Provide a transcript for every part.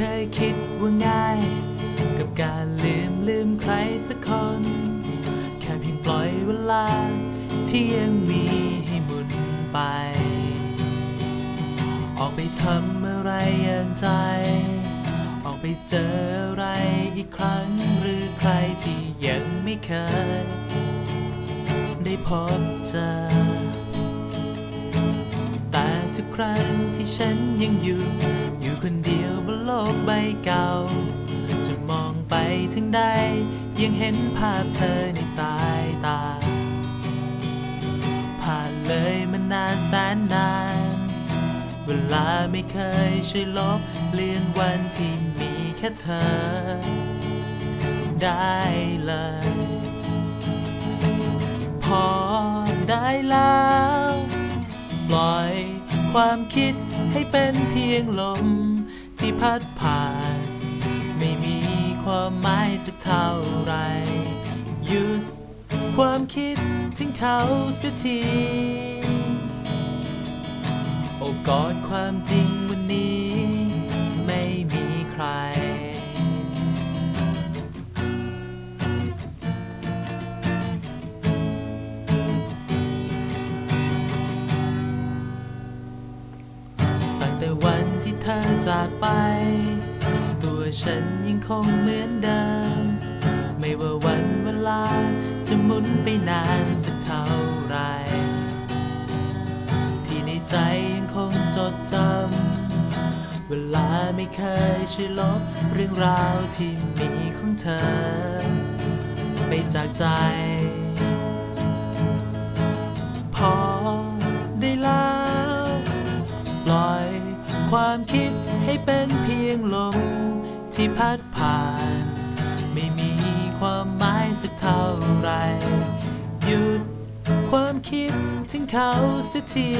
เคยคิดว่าง่าย กับการลืมลืมใครสักคน แค่เพียงปล่อยเวลา ที่ยังมีให้หมุนไป ออกไปทำอะไรอย่างใจ ออกไปเจออะไรอีกครั้ง หรือใครที่ยังไม่เคย ได้พบเจอ ทุกครั้งที่ฉันยังอยู่ อยู่คนเดียวบนโลกใบเก่า จะมองไปถึงใด ยังเห็นภาพเธอในสายตา ผ่านเลยมานานแสนนาน เวลาไม่เคยช่วยลบเลือนวันที่มีแค่เธอ ได้เลย พอได้แล้ว ความคิดให้เป็นเพียงลม ที่พัดผ่าน ไม่มีความหมายสักเท่าไรหยุดความคิดถึงเขาเสียทีโอกอดความจริงวันนี้ ไม่มีใคร จากไป ตัวฉันยังคงเหมือนเดิม ไม่ว่าวันเวลาจะหมุนไปนานสักเท่าไร ที่ในใจยังคงจดจำ เวลาไม่เคยช่วยลบเรื่องราวที่มีของเธอ ไปจากใจ พอได้แล้ว ปล่อยความคิด ให้เป็นเพียงลมที่พัดผ่าน ไม่มีความหมายสักเท่าไร หยุดความคิดถึงเขาสักที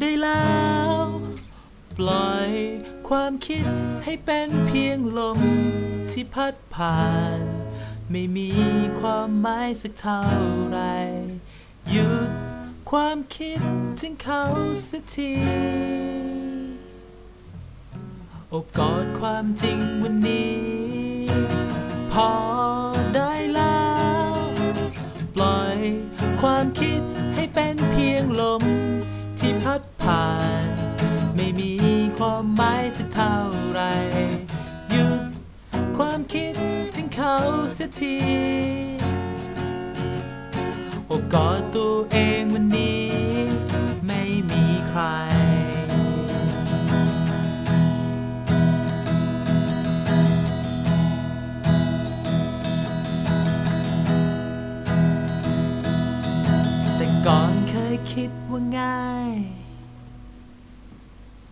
ได้แล้ว ปล่อยความคิดให้เป็นเพียงลมที่พัดผ่าน ไม่มีความหมายสักเท่าไรหยุดความคิดถึงเขาสักทีโอบกอดความจริงวันนี้ พอได้แล้ว ปล่อยความคิดให้เป็นเพียงลม ที่พัดผ่าน ไม่มีความหมายสักเท่าไรหยุดความคิดถึงเขาเสียทีโอบกอดตัวเองวันนี้ คิดว่าง่าย